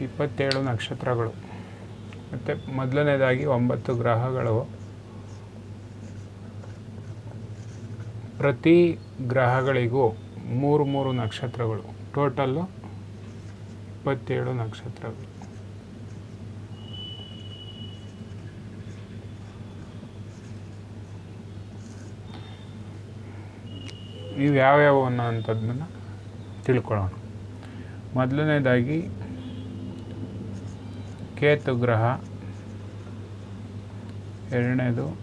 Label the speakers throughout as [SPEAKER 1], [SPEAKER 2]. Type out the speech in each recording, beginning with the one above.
[SPEAKER 1] ಇಪ್ಪತ್ತೇಳು ನಕ್ಷತ್ರಗಳು. ಮತ್ತು ಮೊದಲನೇದಾಗಿ ಒಂಬತ್ತು ಗ್ರಹಗಳು. ಪ್ರತಿ ಗ್ರಹಗಳಿಗೂ ಮೂರು ಮೂರು ನಕ್ಷತ್ರಗಳು. ಟೋಟಲ್ಲು ಇಪ್ಪತ್ತೇಳು ನಕ್ಷತ್ರಗಳು. ಇವು ಅನ್ನೋ ಅಂಥದ್ದನ್ನು ತಿಳ್ಕೊಳ್ಳೋಣ. ಮೊದಲನೇದಾಗಿ ಕೇತು ಗ್ರಹ. ಎರಡನೇದು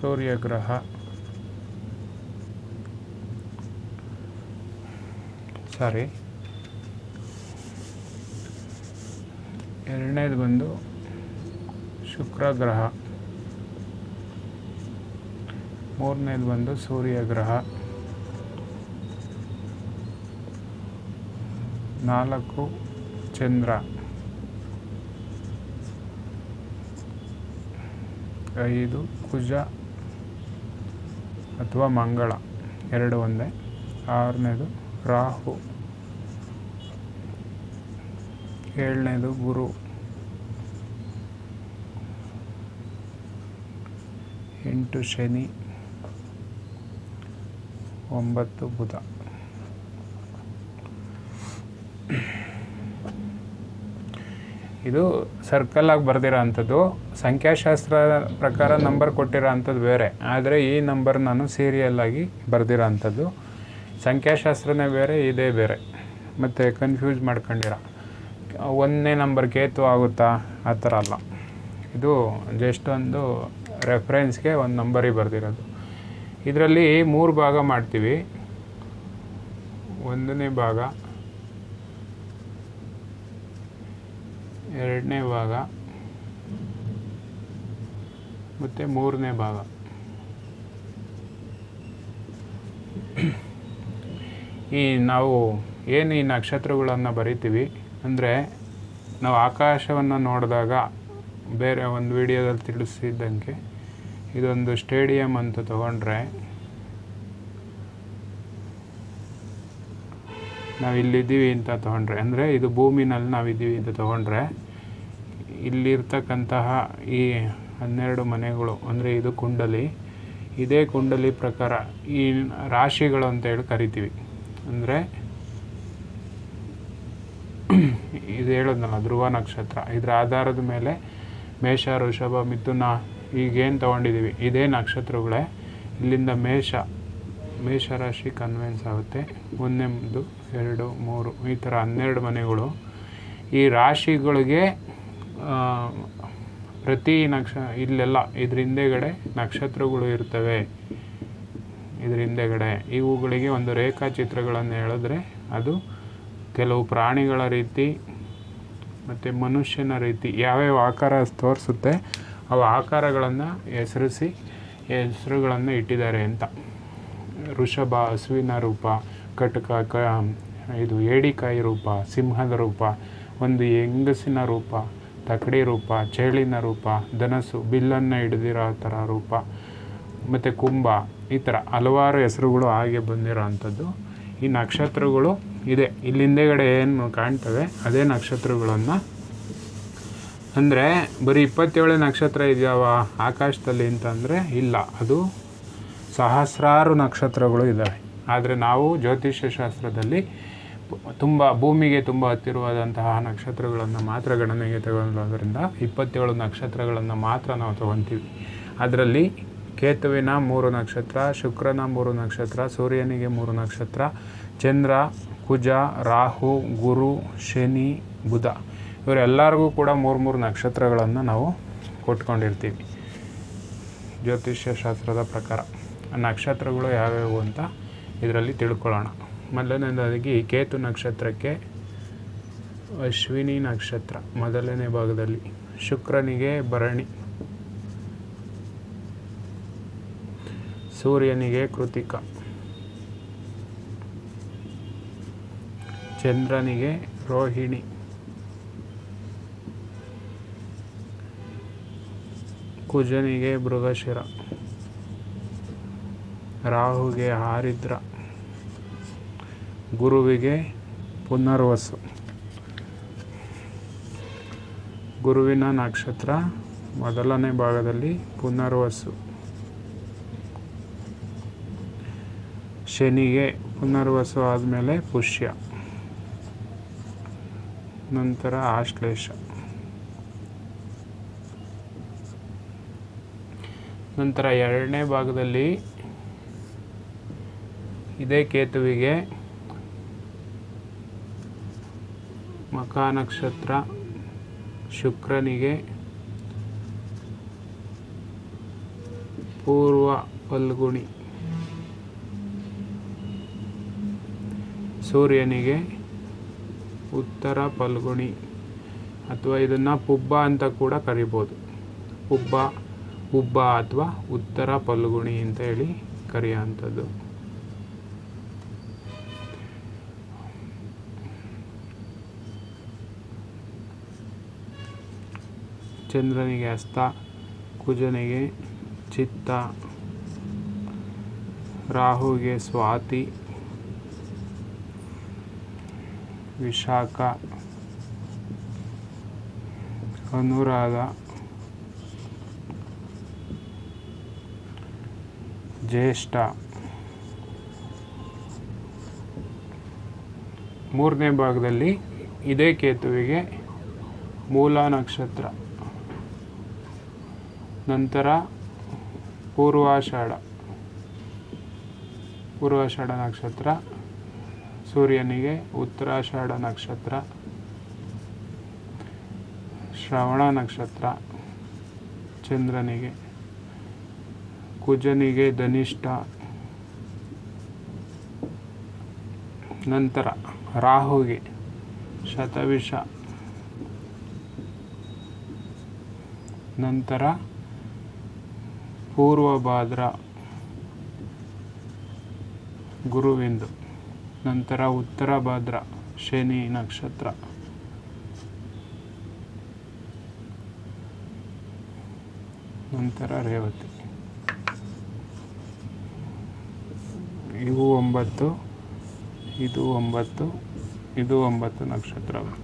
[SPEAKER 1] ಸೂರ್ಯ ಗ್ರಹ. ಸಾರಿ. ಎರಡನೇದು ಬಂದು ಶುಕ್ರ ಗ್ರಹ. ಮೂರನೇದು ಬಂದು ಸೂರ್ಯ ಗ್ರಹ. ನಾಲ್ಕು ಚಂದ್ರ. ಐದು ಕುಜ ಅಥವಾ ಮಂಗಳ. ಎರಡು ಒಂದೇ. ಆರನೇದು, ರಾಹು. ಏಳನೇದು, ಗುರು. ಎಂಟು, ಶನಿ. ಒಂಬತ್ತು, ಬುಧ. ಇದು ಸರ್ಕಲ್ ಆಗಿ ಬರ್ದಿರೋ ಅಂಥದ್ದು, ಸಂಖ್ಯಾಶಾಸ್ತ್ರ ಪ್ರಕಾರ ನಂಬರ್ ಕೊಟ್ಟಿರೋ ಅಂಥದ್ದು ಬೇರೆ. ಆದರೆ ಈ ನಂಬರ್ ನಾನು ಸೀರಿಯಲ್ ಆಗಿ ಬರ್ದಿರೋ ಅಂಥದ್ದು, ಸಂಖ್ಯಾಶಾಸ್ತ್ರನೇ ಬೇರೆ, ಇದೇ ಬೇರೆ. ಮತ್ತು ಕನ್ಫ್ಯೂಸ್ ಮಾಡ್ಕೊಂಡಿರ. ಒಂದನೇ ನಂಬರ್ ಕೇತು ಆಗುತ್ತಾ? ಆ ಥರ ಅಲ್ಲ. ಇದು ಜಸ್ಟ್ ಒಂದು ರೆಫರೆನ್ಸ್ಗೆ ಒಂದು ನಂಬರಿಗೆ ಬರ್ದಿರೋದು. ಇದರಲ್ಲಿ ಮೂರು ಭಾಗ ಮಾಡ್ತೀವಿ. ಒಂದನೇ ಭಾಗ ಎರಡನೇ ಭಾಗ. ಮತ್ತು ಮೂರನೇ ಭಾಗ. ಈ ನಾವು ಏನು ಈ ನಕ್ಷತ್ರಗಳನ್ನು ಬರಿತೀವಿ ಅಂದರೆ ನಾವು ಆಕಾಶವನ್ನು ನೋಡಿದಾಗ ಬೇರೆ ಒಂದು ವಿಡಿಯೋದಲ್ಲಿ ತಿಳಿಸಿದ್ದಂಗೆ ಇದೊಂದು ಸ್ಟೇಡಿಯಂ ಅಂತ ತಗೊಂಡ್ರೆ ನಾವು ಇಲ್ಲಿದ್ದೀವಿ ಅಂತ ತಗೊಂಡ್ರೆ, ಅಂದರೆ ಇದು ಭೂಮಿನಲ್ಲಿ ನಾವಿದ್ದೀವಿ ಅಂತ ತಗೊಂಡ್ರೆ ಇಲ್ಲಿರ್ತಕ್ಕಂತಹ ಈ ಹನ್ನೆರಡು ಮನೆಗಳು, ಅಂದರೆ ಇದು ಕುಂಡಲಿ, ಇದೇ ಕುಂಡಲಿ ಪ್ರಕಾರ ಈ ರಾಶಿಗಳು ಅಂತ ಹೇಳಿ ಕರಿತೀವಿ. ಅಂದರೆ ಇದು ಹೇಳೋದ್ನಲ್ಲ, ಧ್ರುವ ನಕ್ಷತ್ರ. ಇದರ ಆಧಾರದ ಮೇಲೆ ಮೇಷ ಋಷಭ ಮಿಥುನ ಈಗೇನು ತೊಗೊಂಡಿದ್ದೀವಿ ಇದೇ ನಕ್ಷತ್ರಗಳೇ. ಇಲ್ಲಿಂದ ಮೇಷ ಮೇಷರಾಶಿ ಕನ್ವೆನ್ಸ್ ಆಗುತ್ತೆ. ಒಂದೆಂದು ಎರಡು, ಮೂರು, ಈ ಥರ ಹನ್ನೆರಡು ಮನೆಗಳು. ಈ ರಾಶಿಗಳಿಗೆ ಪ್ರತಿ ನಕ್ಷ, ಇಲ್ಲೆಲ್ಲ ಇದ್ರ ಹಿಂದೆಗಡೆ ನಕ್ಷತ್ರಗಳು ಇರ್ತವೆ. ಇದ್ರ ಹಿಂದೆಗಡೆ ಇವುಗಳಿಗೆ ಒಂದು ರೇಖಾಚಿತ್ರಗಳನ್ನು ಹೇಳಿದ್ರೆ ಅದು ಕೆಲವು ಪ್ರಾಣಿಗಳ ರೀತಿ ಮತ್ತು ಮನುಷ್ಯನ ರೀತಿ, ಯಾವ್ಯಾವ ಆಕಾರ ತೋರಿಸುತ್ತೆ ಅವು ಆಕಾರಗಳನ್ನು ಹೆಸರಿಸಿ, ಹೆಸರುಗಳನ್ನು ಇಟ್ಟಿದ್ದಾರೆ ಅಂತ. ಋಷಭ ಹಸುವಿನ ರೂಪ, ಕಟಕ, ಕ, ಇದು ಏಡಿಕಾಯಿ ರೂಪ, ಸಿಂಹದ ರೂಪ, ಒಂದು ಹೆಂಗಸಿನ ರೂಪ. ತಕಡಿ ರೂಪ, ಚೇಳಿನ ರೂಪ ಧನಸ್ಸು ಬಿಲ್ಲನ್ನು ಹಿಡಿದಿರೋ ಥರ ರೂಪ, ಮತ್ತು ಕುಂಭ, ಈ ಥರ ಹಲವಾರು ಹೆಸರುಗಳು ಹಾಗೆ ಬಂದಿರೋ ಅಂಥದ್ದು. ಈ ನಕ್ಷತ್ರಗಳು ಇದೆ. ಇಲ್ಲಿ ಹಿಂದೆಗಡೆ ಏನು ಕಾಣ್ತವೆ? ಅದೇ ನಕ್ಷತ್ರಗಳನ್ನು. ಅಂದರೆ ಬರೀ ಇಪ್ಪತ್ತೇಳು ನಕ್ಷತ್ರ ಇದೆಯಾವ ಆಕಾಶದಲ್ಲಿ ಅಂತಂದರೆ ಇಲ್ಲ. ಅದು ಸಹಸ್ರಾರು ನಕ್ಷತ್ರಗಳು ಇದ್ದಾವೆ ಆದರೆ ನಾವು ಜ್ಯೋತಿಷ್ಯ ಶಾಸ್ತ್ರದಲ್ಲಿ ತುಂಬ ಭೂಮಿಗೆ ತುಂಬ ಹತ್ತಿರವಾದಂತಹ ನಕ್ಷತ್ರಗಳನ್ನು ಮಾತ್ರ ಗಣನೆಗೆ ತಗೊಳ್ಳೋದ್ರಿಂದ ಇಪ್ಪತ್ತೇಳು ನಕ್ಷತ್ರಗಳನ್ನು ಮಾತ್ರ ನಾವು ತಗೊತೀವಿ. ಅದರಲ್ಲಿ ಕೇತುವಿನ ಮೂರು ನಕ್ಷತ್ರ, ಶುಕ್ರನ ಮೂರು ನಕ್ಷತ್ರ, ಸೂರ್ಯನಿಗೆ ಮೂರು ನಕ್ಷತ್ರ, ಚಂದ್ರ, ಕುಜ, ರಾಹು, ಗುರು, ಶನಿ, ಬುಧ ಇವರೆಲ್ಲರಿಗೂ ಕೂಡ ಮೂರು ಮೂರು ನಕ್ಷತ್ರಗಳನ್ನು ನಾವು ಕೊಟ್ಕೊಂಡಿರ್ತೀವಿ. ಜ್ಯೋತಿಷ್ಯ ಶಾಸ್ತ್ರದ ಪ್ರಕಾರ ನಕ್ಷತ್ರಗಳು ಯಾವ್ಯಾವು ಅಂತ ಇದರಲ್ಲಿ ತಿಳ್ಕೊಳ್ಳೋಣ. ಮೊದಲನೇದಾಗಿ ಕೇತು ನಕ್ಷತ್ರಕ್ಕೆ ಅಶ್ವಿನಿ ನಕ್ಷತ್ರ, ಮೊದಲನೇ ಭಾಗದಲ್ಲಿ. ಶುಕ್ರನಿಗೆ ಭರಣಿ. ಸೂರ್ಯನಿಗೆ ಕೃತಿಕ. ಚಂದ್ರನಿಗೆ ರೋಹಿಣಿ. ಕುಜನಿಗೆ ಮೃಗಶಿರ. ರಾಹುಗೆ ಆರಿದ್ರ ಗುರುವಿಗೆ ಪುನರ್ವಸು. ಗುರುವಿನ ನಕ್ಷತ್ರ ಮೊದಲನೇ ಭಾಗದಲ್ಲಿ ಪುನರ್ವಸು. ಶನಿಗೆ ಪುನರ್ವಸು ಆದಮೇಲೆ ಪುಷ್ಯ. ನಂತರ ಆಶ್ಲೇಷ. ನಂತರ ಎರಡನೇ ಭಾಗದಲ್ಲಿ ಇದೇ ಕೇತುವಿಗೆ ಮಖ ನಕ್ಷತ್ರ ಶುಕ್ರನಿಗೆ ಪೂರ್ವ ಫಲ್ಗುಣಿ ಸೂರ್ಯನಿಗೆ ಉತ್ತರ ಫಲ್ಗುಣಿ ಅಥವಾ ಇದನ್ನು ಪುಬ್ಬ ಅಂತ ಕೂಡ ಕರಿಬೋದು. ಪುಬ್ಬ, ಉಬ್ಬ ಅಥವಾ ಉತ್ತರ ಫಲ್ಗುಣಿ ಅಂತ ಹೇಳಿ ಕರೆಯುವಂಥದ್ದು ಚಂದ್ರನಿಗೆ ಹಸ್ತ, ಕುಜನಿಗೆ ಚಿತ್ತ ರಾಹುಗೆ ಸ್ವಾತಿ, ವಿಶಾಖ, ಅನುರಾಧ, ಜ್ಯೇಷ್ಠ. ಮೂರನೇ ಭಾಗದಲ್ಲಿ ಇದೇ ಕೇತುವಿಗೆ ಮೂಲ ನಕ್ಷತ್ರ. ನಂತರ ಪೂರ್ವಾಷಾಢ. ಪೂರ್ವಾಷಾಢ ನಕ್ಷತ್ರ. ಸೂರ್ಯನಿಗೆ ಉತ್ತರಾಷಾಢ ನಕ್ಷತ್ರ. ಶ್ರವಣ ನಕ್ಷತ್ರ. ಚಂದ್ರನಿಗೆ. ಕುಜನಿಗೆ ಧನಿಷ್ಠ. ನಂತರ ರಾಹುಗೆ ಶತವಿಷ. ನಂತರ ಪೂರ್ವಭಾದ್ರ ಗುರುವೆಂದು, ನಂತರ ಉತ್ತರ ಭಾದ್ರ ಶನಿ ನಕ್ಷತ್ರ. ನಂತರ ರೇವತಿ. ಇವು ಒಂಬತ್ತು, ಇದು ಒಂಬತ್ತು ಇದು ಒಂಬತ್ತು ನಕ್ಷತ್ರಗಳು.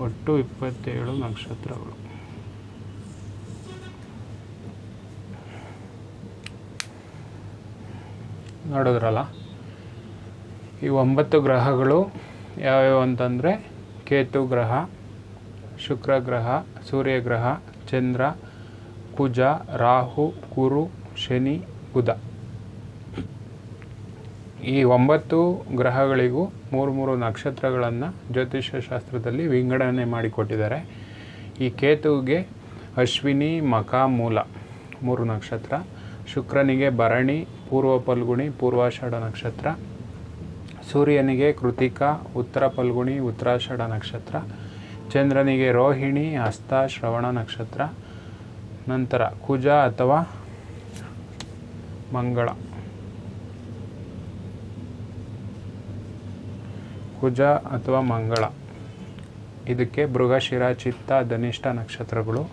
[SPEAKER 1] ಒಟ್ಟು ಇಪ್ಪತ್ತೇಳು ನಕ್ಷತ್ರಗಳು. ನೋಡಿದ್ರಲ್ಲ? ಈ ಒಂಬತ್ತು ಗ್ರಹಗಳು ಯಾವ್ಯಾವು ಅಂತಂದರೆ ಕೇತು ಗ್ರಹ, ಶುಕ್ರ ಗ್ರಹ, ಸೂರ್ಯ ಗ್ರಹ, ಚಂದ್ರ, ಕುಜ, ರಾಹು, ಕುರು, ಶನಿ, ಬುಧ. ಈ ಒಂಬತ್ತು ಗ್ರಹಗಳಿಗೂ ಮೂರು ಮೂರು ನಕ್ಷತ್ರಗಳನ್ನು ಜ್ಯೋತಿಷ್ಯ ಶಾಸ್ತ್ರದಲ್ಲಿ ವಿಂಗಡಣೆ ಮಾಡಿಕೊಟ್ಟಿದ್ದಾರೆ. ಈ ಕೇತುವಿಗೆ ಅಶ್ವಿನಿ, ಮಕ, ಮೂಲ. ಮೂರು ನಕ್ಷತ್ರ. ಶುಕ್ರನಿಗೆ ಭರಣಿ ಪೂರ್ವ ಫಲ್ಗುಣಿ ಪೂರ್ವಾಷಾಢ ನಕ್ಷತ್ರ. ಸೂರ್ಯನಿಗೆ ಕೃತಿಕಾ, ಉತ್ತರ ಫಲ್ಗುಣಿ ಉತ್ತರಾಷಾಢ ನಕ್ಷತ್ರ. ಚಂದ್ರನಿಗೆ ರೋಹಿಣಿ ಹಸ್ತ ಶ್ರವಣ ನಕ್ಷತ್ರ. ನಂತರ ಕುಜ ಅಥವಾ ಮಂಗಳ. ಕುಜ ಅಥವಾ ಮಂಗಳ. ಇದಕ್ಕೆ ಮೃಗಶಿರ ಚಿತ್ತ, ಧನಿಷ್ಠ ನಕ್ಷತ್ರಗಳು.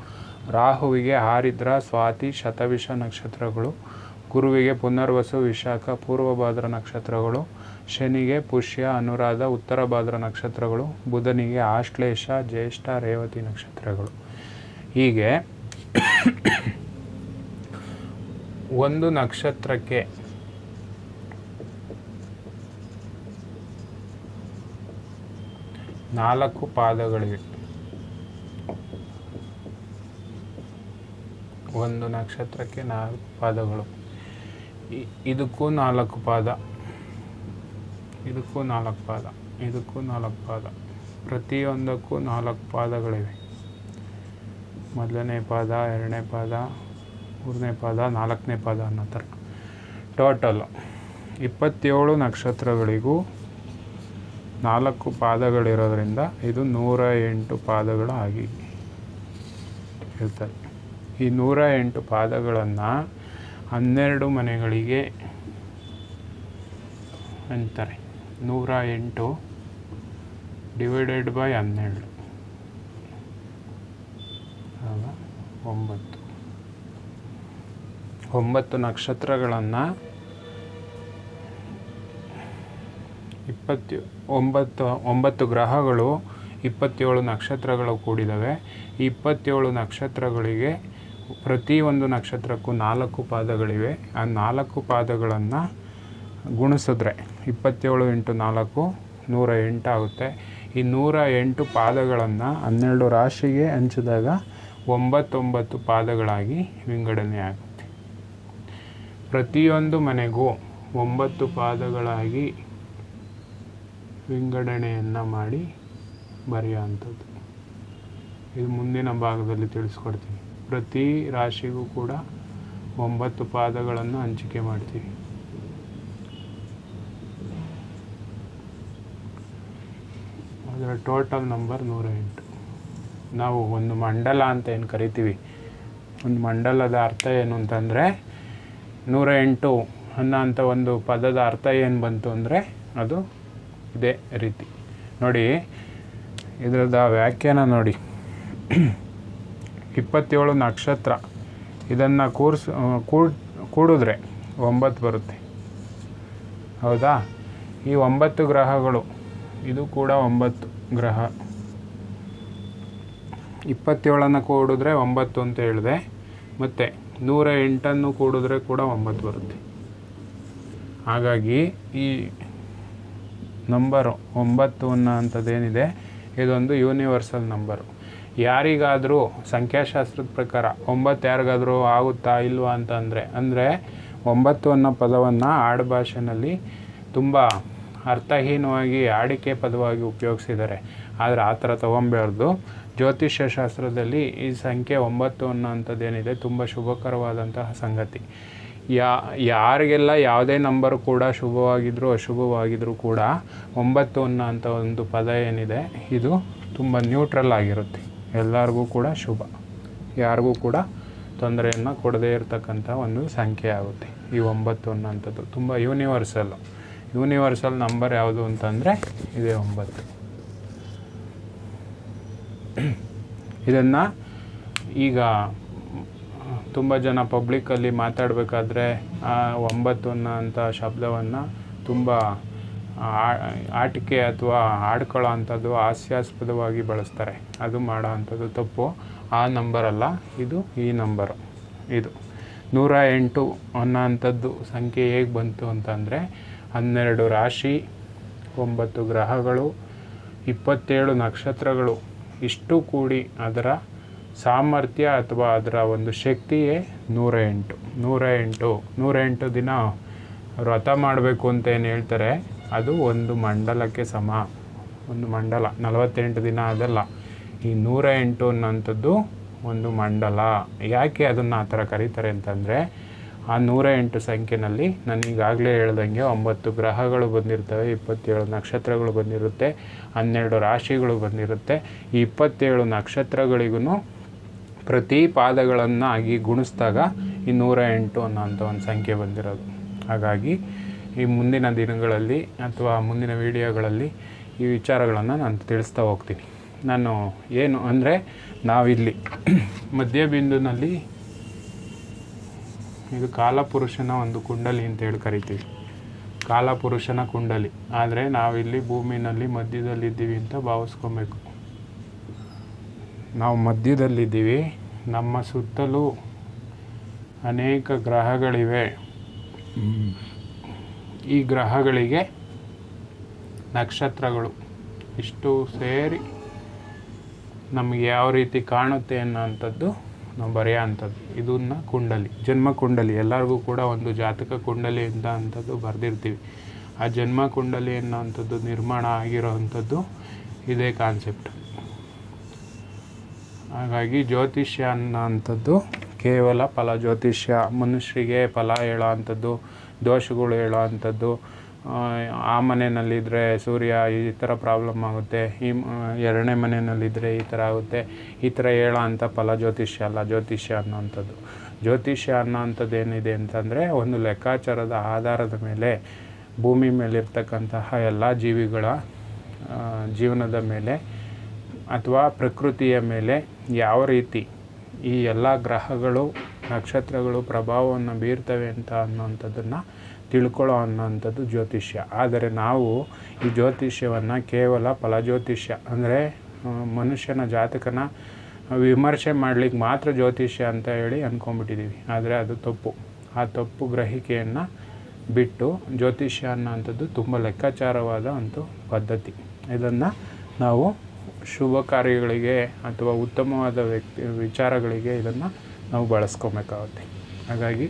[SPEAKER 1] ರಾಹುವಿಗೆ ಹಾರಿದ್ರ, ಸ್ವಾತಿ, ಶತವಿಷ ನಕ್ಷತ್ರಗಳು. ಗುರುವಿಗೆ ಪುನರ್ವಸು, ವಿಶಾಖ, ಪೂರ್ವಭಾದ್ರ ನಕ್ಷತ್ರಗಳು, ಶನಿಗೆ ಪುಷ್ಯ, ಅನುರಾಧ ಉತ್ತರ ಭಾದ್ರ ನಕ್ಷತ್ರಗಳು, ಬುಧನಿಗೆ ಆಶ್ಲೇಷ, ಜ್ಯೇಷ್ಠ, ರೇವತಿ ನಕ್ಷತ್ರಗಳು. ಹೀಗೆ ಒಂದು ನಕ್ಷತ್ರಕ್ಕೆ ನಾಲ್ಕು ಪಾದಗಳಿವೆ. ಒಂದು ನಕ್ಷತ್ರಕ್ಕೆ ನಾಲ್ಕು ಪಾದಗಳು. ಇದಕ್ಕೂ ನಾಲ್ಕು ಪಾದ. ಇದಕ್ಕೂ ನಾಲ್ಕು ಪಾದ. ಇದಕ್ಕೂ ನಾಲ್ಕು ಪಾದ. ಪ್ರತಿಯೊಂದಕ್ಕೂ ನಾಲ್ಕು ಪಾದಗಳಿವೆ. ಮೊದಲನೇ ಪಾದ, ಎರಡನೇ ಪಾದ, ಮೂರನೇ ಪಾದ, ನಾಲ್ಕನೇ ಪಾದ ಅನ್ನೋ ಥರ. ಟೋಟಲ್ ಇಪ್ಪತ್ತೇಳು ನಕ್ಷತ್ರಗಳಿಗೂ ನಾಲ್ಕು ಪಾದಗಳಿರೋದ್ರಿಂದ ಇದು ನೂರ ಎಂಟು ಪಾದಗಳಾಗಿ ಇರ್ತದೆ. ಈ ನೂರ ಎಂಟು ಪಾದಗಳನ್ನು ಹನ್ನೆರಡು ಮನೆಗಳಿಗೆ ಅಂತಾರೆ. ನೂರ ಎಂಟು ಡಿವೈಡೆಡ್ ಬೈ ಹನ್ನೆರಡು. ಒಂಬತ್ತು. ಒಂಬತ್ತು ನಕ್ಷತ್ರಗಳನ್ನು ಇಪ್ಪತ್ತು ಒಂಬತ್ತು ಒಂಬತ್ತು ಗ್ರಹಗಳು ಇಪ್ಪತ್ತೇಳು ನಕ್ಷತ್ರಗಳು ಕೂಡಿದವೆ. ಇಪ್ಪತ್ತೇಳು ನಕ್ಷತ್ರಗಳಿಗೆ ಪ್ರತಿಯೊಂದು ನಕ್ಷತ್ರಕ್ಕೂ ನಾಲ್ಕು ಪಾದಗಳಿವೆ. ಆ ನಾಲ್ಕು ಪಾದಗಳನ್ನು ಗುಣಿಸಿದ್ರೆ ಇಪ್ಪತ್ತೇಳು ಇಂಟು ನಾಲ್ಕು ನೂರ ಎಂಟು ಆಗುತ್ತೆ. ಈ ನೂರ ಎಂಟು ಪಾದಗಳನ್ನು ಹನ್ನೆರಡು ರಾಶಿಗೆ ಹಂಚಿದಾಗ ಒಂಬತ್ತೊಂಬತ್ತು ಪಾದಗಳಾಗಿ ವಿಂಗಡಣೆ ಆಗುತ್ತೆ. ಪ್ರತಿಯೊಂದು ಮನೆಗೂ ಒಂಬತ್ತು ಪಾದಗಳಾಗಿ ವಿಂಗಡಣೆಯನ್ನು ಮಾಡಿ ಬರೆಯುವಂಥದ್ದು ಇದು ಮುಂದಿನ ಭಾಗದಲ್ಲಿ ತಿಳಿಸ್ಕೊಡ್ತೀನಿ. ಪ್ರತಿ ರಾಶಿಗೂ ಕೂಡ ಒಂಬತ್ತು ಪಾದಗಳನ್ನು ಹಂಚಿಕೆ ಮಾಡ್ತೀವಿ. ಅದರ ಟೋಟಲ್ ನಂಬರ್ ನೂರ ಎಂಟು ನಾವು ಒಂದು ಮಂಡಲ ಅಂತ ಏನು ಕರಿತೀವಿ? ಒಂದು ಮಂಡಲದ ಅರ್ಥ ಏನು ಅಂತಂದರೆ ನೂರ ಎಂಟು ಅನ್ನೋ ಅಂಥ ಒಂದು ಪದದ ಅರ್ಥ ಏನು ಬಂತು ಅಂದರೆ ಅದು ಇದೇ ರೀತಿ. ನೋಡಿ, ಇದರದ ವ್ಯಾಖ್ಯಾನ ನೋಡಿ. ಇಪ್ಪತ್ತೇಳು ನಕ್ಷತ್ರ. ಇದನ್ನು ಕೂರ್ಸ್ ಕೂಡ್, ಕೂಡಿದ್ರೆ ಒಂಬತ್ತು ಬರುತ್ತೆ. ಹೌದಾ? ಈ ಒಂಬತ್ತು ಗ್ರಹಗಳು, ಇದು ಕೂಡ ಒಂಬತ್ತು ಗ್ರಹ. ಇಪ್ಪತ್ತೇಳನ್ನು ಕೂಡಿದ್ರೆ ಒಂಬತ್ತು ಅಂತ ಹೇಳಿದೆ. ಮತ್ತು ನೂರ ಎಂಟನ್ನು ಕೂಡಿದ್ರೆ ಕೂಡ ಒಂಬತ್ತು ಬರುತ್ತೆ. ಹಾಗಾಗಿ ಈ ನಂಬರು ಒಂಬತ್ತು ಅನ್ನೋ ಅಂಥದ್ದೇನಿದೆ ಇದೊಂದು ಯೂನಿವರ್ಸಲ್ ನಂಬರು ಯಾರಿಗಾದರೂ ಸಂಖ್ಯಾಶಾಸ್ತ್ರದ ಪ್ರಕಾರ ಒಂಬತ್ತು ಯಾರಿಗಾದರೂ ಆಗುತ್ತಾ ಇಲ್ವಾ ಅಂತ ಅಂದರೆ ಅಂದರೆ ಒಂಬತ್ತು ಅನ್ನೋ ಪದವನ್ನು ಆಡುಭಾಷೆನಲ್ಲಿ ತುಂಬ ಅರ್ಥಹೀನವಾಗಿ, ಆಡಿಕೆ ಪದವಾಗಿ ಉಪಯೋಗಿಸಿದ್ದಾರೆ. ಆದರೆ ಆ ಥರ ತೊಗೊಬಾರ್ದು. ಜ್ಯೋತಿಷ್ಯಶಾಸ್ತ್ರದಲ್ಲಿ ಈ ಸಂಖ್ಯೆ ಒಂಬತ್ತು ಅನ್ನೋಂಥದ್ದೇನಿದೆ ತುಂಬ ಶುಭಕರವಾದಂತಹ ಸಂಗತಿ. ಯಾ, ಯಾರಿಗೆಲ್ಲ ಯಾವುದೇ ನಂಬರ್ ಕೂಡ ಶುಭವಾಗಿದ್ದರೂ ಅಶುಭವಾಗಿದ್ದರೂ ಕೂಡ ಒಂಬತ್ತು ಅನ್ನೋ ಅಂಥ ಒಂದು ಪದ ಏನಿದೆ, ಇದು ತುಂಬ ನ್ಯೂಟ್ರಲ್ ಆಗಿರುತ್ತೆ. ಎಲ್ಲರಿಗೂ ಕೂಡ ಶುಭ. ಯಾರಿಗೂ ಕೂಡ ತೊಂದರೆಯನ್ನು ಕೊಡದೇ ಇರತಕ್ಕಂಥ ಒಂದು ಸಂಖ್ಯೆ ಆಗುತ್ತೆ. ಈ ಒಂಬತ್ತು ಅನ್ನೋಂಥದ್ದು ತುಂಬ ಯೂನಿವರ್ಸಲ್ಲು ಯೂನಿವರ್ಸಲ್ ನಂಬರ್ ಯಾವುದು ಅಂತಂದರೆ ಇದೇ ಒಂಬತ್ತು. ಇದನ್ನು ಈಗ ತುಂಬ ಜನ ಪಬ್ಲಿಕ್ಕಲ್ಲಿ ಮಾತಾಡಬೇಕಾದ್ರೆ ಒಂಬತ್ತು ಅನ್ನೋ ಅಂಥ ಶಬ್ದವನ್ನು ತುಂಬ ಆಟಿಕೆ ಅಥವಾ ಆಡ್ಕೊಳ್ಳೋ ಅಂಥದ್ದು ಹಾಸ್ಯಾಸ್ಪದವಾಗಿ ಬಳಸ್ತಾರೆ. ಅದು ಮಾಡೋ ಅಂಥದ್ದು ತಪ್ಪು. ಆ ನಂಬರಲ್ಲ ಇದು ಈ ನಂಬರು ಇದು. ನೂರ ಎಂಟು ಅನ್ನೋ ಅಂಥದ್ದು ಸಂಖ್ಯೆ ಹೇಗೆ ಬಂತು ಅಂತಂದರೆ, ಹನ್ನೆರಡು ರಾಶಿ, ಒಂಬತ್ತು ಗ್ರಹಗಳು, ಇಪ್ಪತ್ತೇಳು ನಕ್ಷತ್ರಗಳು, ಇಷ್ಟು ಕೂಡಿ ಅದರ ಸಾಮರ್ಥ್ಯ ಅಥವಾ ಅದರ ಒಂದು ಶಕ್ತಿಯೇ ನೂರ ಎಂಟು. ನೂರ ಎಂಟು. ನೂರ ಎಂಟು ದಿನ ವ್ರತ ಮಾಡಬೇಕು ಅಂತ ಏನು ಹೇಳ್ತಾರೆ? ಅದು ಒಂದು ಮಂಡಲಕ್ಕೆ ಸಮ, ಒಂದು ಮಂಡಲ, ನಲವತ್ತೆಂಟು ದಿನ ಅದಲ್ಲ. ಈ ನೂರ ಎಂಟು ಅನ್ನೋಂಥದ್ದು ಒಂದು ಮಂಡಲ. ಯಾಕೆ ಅದನ್ನು ಆ ಥರ ಕರೀತಾರೆ ಅಂತಂದರೆ, ಆ ನೂರ ಎಂಟು ಸಂಖ್ಯೆನಲ್ಲಿ ನಾನು ಈಗಾಗಲೇ ಹೇಳ್ದಂಗೆ ಒಂಬತ್ತು ಗ್ರಹಗಳು ಬಂದಿರ್ತವೆ, ಇಪ್ಪತ್ತೇಳು ನಕ್ಷತ್ರಗಳು ಬಂದಿರುತ್ತೆ, ಹನ್ನೆರಡು ರಾಶಿಗಳು ಬಂದಿರುತ್ತೆ. ಈ ಇಪ್ಪತ್ತೇಳು ನಕ್ಷತ್ರಗಳಿಗೂ ಪ್ರತಿ ಪಾದಗಳನ್ನು ಆಗಿ ಗುಣಿಸಿದಾಗ ಈ ನೂರ ಎಂಟು ಅನ್ನೋಂಥ ಒಂದು ಸಂಖ್ಯೆ ಬಂದಿರೋದು. ಹಾಗಾಗಿ ಈ ಮುಂದಿನ ದಿನಗಳಲ್ಲಿ ಅಥವಾ ಮುಂದಿನ ವಿಡಿಯೋಗಳಲ್ಲಿ ಈ ವಿಚಾರಗಳನ್ನು ನಾನು ತಿಳಿಸ್ತಾ ಹೋಗ್ತೀನಿ. ನಾನು ಏನು ಅಂದರೆ ನಾವಿಲ್ಲಿ ಮಧ್ಯಬಿಂದುನಲ್ಲಿ ಇದು ಕಾಲಪುರುಷನ ಒಂದು ಕುಂಡಲಿ ಅಂತ ಹೇಳಿ ಕರಿತೀವಿ. ಕಾಲಪುರುಷನ ಕುಂಡಲಿ. ಆದರೆ ನಾವಿಲ್ಲಿ ಭೂಮಿನಲ್ಲಿ ಮಧ್ಯದಲ್ಲಿದ್ದೀವಿ ಅಂತ ಭಾವಿಸ್ಕೊಬೇಕು. ನಾವು ಮಧ್ಯದಲ್ಲಿದ್ದೀವಿ. ನಮ್ಮ ಸುತ್ತಲೂ ಅನೇಕ ಗ್ರಹಗಳಿವೆ. ಈ ಗ್ರಹಗಳಿಗೆ ನಕ್ಷತ್ರಗಳು ಇಷ್ಟು ಸೇರಿ ನಮಗೆ ಯಾವ ರೀತಿ ಕಾಣುತ್ತೆ ಅನ್ನೋಂಥದ್ದು ನಾವು ಬರೆಯೋ ಅಂಥದ್ದು. ಇದನ್ನು ಕುಂಡಲಿ, ಜನ್ಮ ಕುಂಡಲಿ. ಎಲ್ಲರಿಗೂ ಕೂಡ ಒಂದು ಜಾತಕ ಕುಂಡಲಿ ಅಂತ ಅಂಥದ್ದು ಬರೆದಿರ್ತೀವಿ. ಆ ಜನ್ಮ ಕುಂಡಲಿ ಅನ್ನೋಂಥದ್ದು ನಿರ್ಮಾಣ ಆಗಿರೋ ಅಂಥದ್ದು ಇದೇ ಕಾನ್ಸೆಪ್ಟ್ ಹಾಗಾಗಿ ಜ್ಯೋತಿಷ್ಯ ಅನ್ನೋ ಅಂಥದ್ದು ಕೇವಲ ಫಲ. ಜ್ಯೋತಿಷ್ಯ ಮನುಷ್ಯರಿಗೆ ಫಲ ಹೇಳೋ ಅಂಥದ್ದು ದೋಷಗಳು ಹೇಳೋ ಅಂಥದ್ದು ಆ ಮನೆಯಲ್ಲಿದ್ದರೆ ಸೂರ್ಯ ಈ ಥರ ಪ್ರಾಬ್ಲಮ್ ಆಗುತ್ತೆ, ಈ ಎರಡನೇ ಮನೆಯಲ್ಲಿದ್ದರೆ ಈ ಥರ ಆಗುತ್ತೆ, ಈ ಥರ ಹೇಳೋ ಅಂಥ ಫಲ ಜ್ಯೋತಿಷ್ಯ ಅಲ್ಲ, ಜ್ಯೋತಿಷ್ಯ ಅನ್ನೋವಂಥದ್ದು. ಜ್ಯೋತಿಷ್ಯ ಅನ್ನೋವಂಥದ್ದು ಏನಿದೆ ಅಂತಂದರೆ ಒಂದು ಲೆಕ್ಕಾಚಾರದ ಆಧಾರದ ಮೇಲೆ, ಭೂಮಿ ಮೇಲಿರ್ತಕ್ಕಂತಹ ಎಲ್ಲ ಜೀವಿಗಳ ಜೀವನದ ಮೇಲೆ ಅಥವಾ ಪ್ರಕೃತಿಯ ಮೇಲೆ ಯಾವ ರೀತಿ ಈ ಎಲ್ಲ ಗ್ರಹಗಳು ನಕ್ಷತ್ರಗಳು ಪ್ರಭಾವವನ್ನು ಬೀರ್ತವೆ ಅಂತ ಅನ್ನೋವಂಥದ್ದನ್ನು ತಿಳ್ಕೊಳ್ಳೋ ಅನ್ನೋಂಥದ್ದು ಜ್ಯೋತಿಷ್ಯ. ಆದರೆ ನಾವು ಈ ಜ್ಯೋತಿಷ್ಯವನ್ನು ಕೇವಲ ಫಲ ಜ್ಯೋತಿಷ್ಯ ಅಂದರೆ ಮನುಷ್ಯನ ಜಾತಕನ ವಿಮರ್ಶೆ ಮಾಡಲಿಕ್ಕೆ ಮಾತ್ರ ಜ್ಯೋತಿಷ್ಯ ಅಂತ ಹೇಳಿ ಅಂದ್ಕೊಂಡ್ಬಿಟ್ಟಿದ್ದೀವಿ ಆದರೆ ಅದು ತಪ್ಪು. ಆ ತಪ್ಪು ಗ್ರಹಿಕೆಯನ್ನು ಬಿಟ್ಟು ಜ್ಯೋತಿಷ್ಯ ಅನ್ನೋಂಥದ್ದು ತುಂಬ ಲೆಕ್ಕಾಚಾರವಾದ ಒಂದು ಪದ್ಧತಿ. ಇದನ್ನು ನಾವು ಶುಭ ಕಾರ್ಯಗಳಿಗೆ ಅಥವಾ ಉತ್ತಮವಾದ ವ್ಯಕ್ತಿ, ವಿಚಾರಗಳಿಗೆ ಇದನ್ನು ನಾವು ಬಳಸ್ಕೊಬೇಕಾಗುತ್ತೆ. ಹಾಗಾಗಿ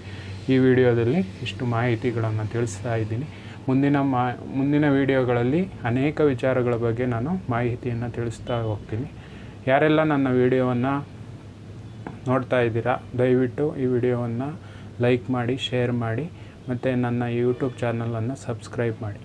[SPEAKER 1] ಈ ವಿಡಿಯೋದಲ್ಲಿ ಇಷ್ಟು ಮಾಹಿತಿಗಳನ್ನು ತಿಳಿಸ್ತಾ ಇದ್ದೀನಿ. ಮುಂದಿನ ಮಾ, ಮುಂದಿನ ವಿಡಿಯೋಗಳಲ್ಲಿ ಅನೇಕ ವಿಚಾರಗಳ ಬಗ್ಗೆ ನಾನು ಮಾಹಿತಿಯನ್ನು ತಿಳಿಸ್ತಾ ಹೋಗ್ತೀನಿ. ಯಾರೆಲ್ಲ ನನ್ನ ವಿಡಿಯೋವನ್ನು ನೋಡ್ತಾ ಇದ್ದೀರಾ, ದಯವಿಟ್ಟು ಈ ವಿಡಿಯೋವನ್ನು ಲೈಕ್ ಮಾಡಿ, ಶೇರ್ ಮಾಡಿ, ಮತ್ತು ನನ್ನ ಯೂಟ್ಯೂಬ್ ಚಾನಲನ್ನು ಸಬ್ಸ್ಕ್ರೈಬ್ ಮಾಡಿ.